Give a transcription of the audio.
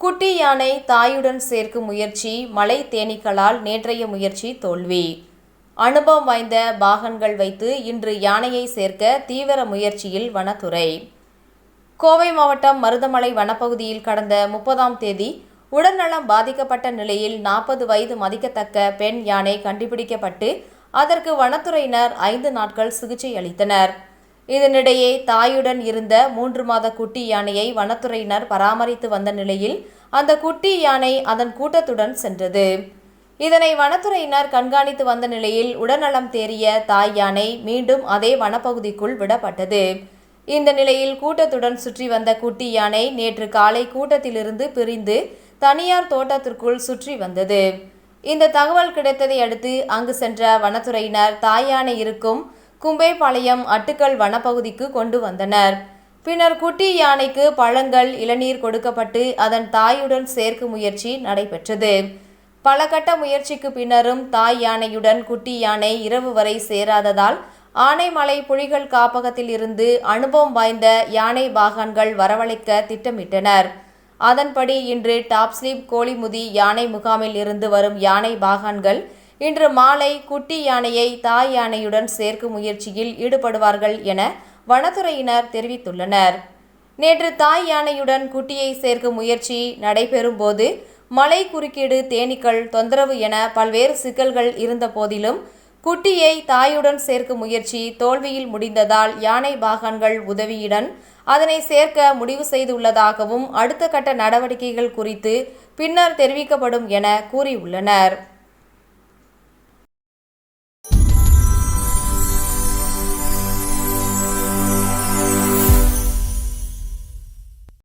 குட்டி யானை தாயுடன் சேர்க்கும் முயற்சி மலை தேனீக்களால் நேற்றைய முயற்சி தோல்வி. அனுபவம் வாய்ந்த பாகன்கள் வைத்து இன்று யானையை சேர்க்க தீவிர முயற்சியில் வனத்துறை. கோவை மாவட்டம் மருதமலை வனப்பகுதியில் கடந்த முப்பதாம் தேதி உடல்நலம் பாதிக்கப்பட்ட நிலையில் நாற்பது வயது மதிக்கத்தக்க பெண் யானை கண்டுபிடிக்கப்பட்டு அதற்கு வனத்துறையினர் ஐந்து நாட்கள் சிகிச்சை அளித்தனர். இதனிடையே தாயுடன் இருந்த மூன்று மாத குட்டி யானையை வனத்துறையினர் பராமரித்து வந்த நிலையில் அந்த குட்டி யானை அதன் கூட்டத்துடன் சென்றது. இதனை வனத்துறையினர் கண்காணித்து வந்த நிலையில் உடல்நலம் தேறிய தாய் யானை மீண்டும் அதே வனப்பகுதிக்குள் விடப்பட்டது. இந்த நிலையில் கூட்டத்துடன் சுற்றி வந்த குட்டி யானை நேற்று காலை கூட்டத்திலிருந்து பிரிந்து தனியார் தோட்டத்திற்குள் சுற்றி வந்தது. இந்த தகவல் கிடைத்ததை அடுத்து அங்கு சென்ற வனத்துறையினர் தாய் யானை இருக்கும் கும்பேபாளையம் அட்டுக்கல் வனப்பகுதிக்கு கொண்டு வந்தனர். பின்னர் குட்டி யானைக்கு பழங்கள் இளநீர் கொடுக்கப்பட்டு அதன் தாயுடன் சேர்க்கும் முயற்சி நடைபெற்றது. பல கட்ட முயற்சிக்கு பின்னரும் தாய் யானையுடன் குட்டி யானை இரவு வரை சேராததால் ஆனைமலை புலிகள் காப்பகத்தில் இருந்து அனுபவம் வாய்ந்த யானை பாகன்கள் வரவழைக்க திட்டமிட்டனர். அதன்படி இன்று டாப்ஸ்லீப் கோழிமுதி யானை முகாமில் இருந்து வரும் யானை பாகான்கள் இன்று மாலை குட்டி யானையை தாய் யானையுடன் சேர்க்கும் முயற்சியில் ஈடுபடுவார்கள் என வனத்துறையினர் தெரிவித்துள்ளனர். நேற்று தாய் யானையுடன் குட்டியை சேர்க்கும் முயற்சி நடைபெறும் போது மலை குறுக்கீடு தேனீக்கள் தொந்தரவு என பல்வேறு சிக்கல்கள் இருந்த போதிலும் குட்டியை தாயுடன் சேர்க்கும் முயற்சி தோல்வியில் முடிந்ததால் யானை பாகன்கள் உதவியுடன் அதனை சேர்க்க முடிவு செய்துள்ளதாகவும் அடுத்த கட்ட நடவடிக்கைகள் குறித்து பின்னர் தெரிவிக்கப்படும் என கூறியுள்ளனர்.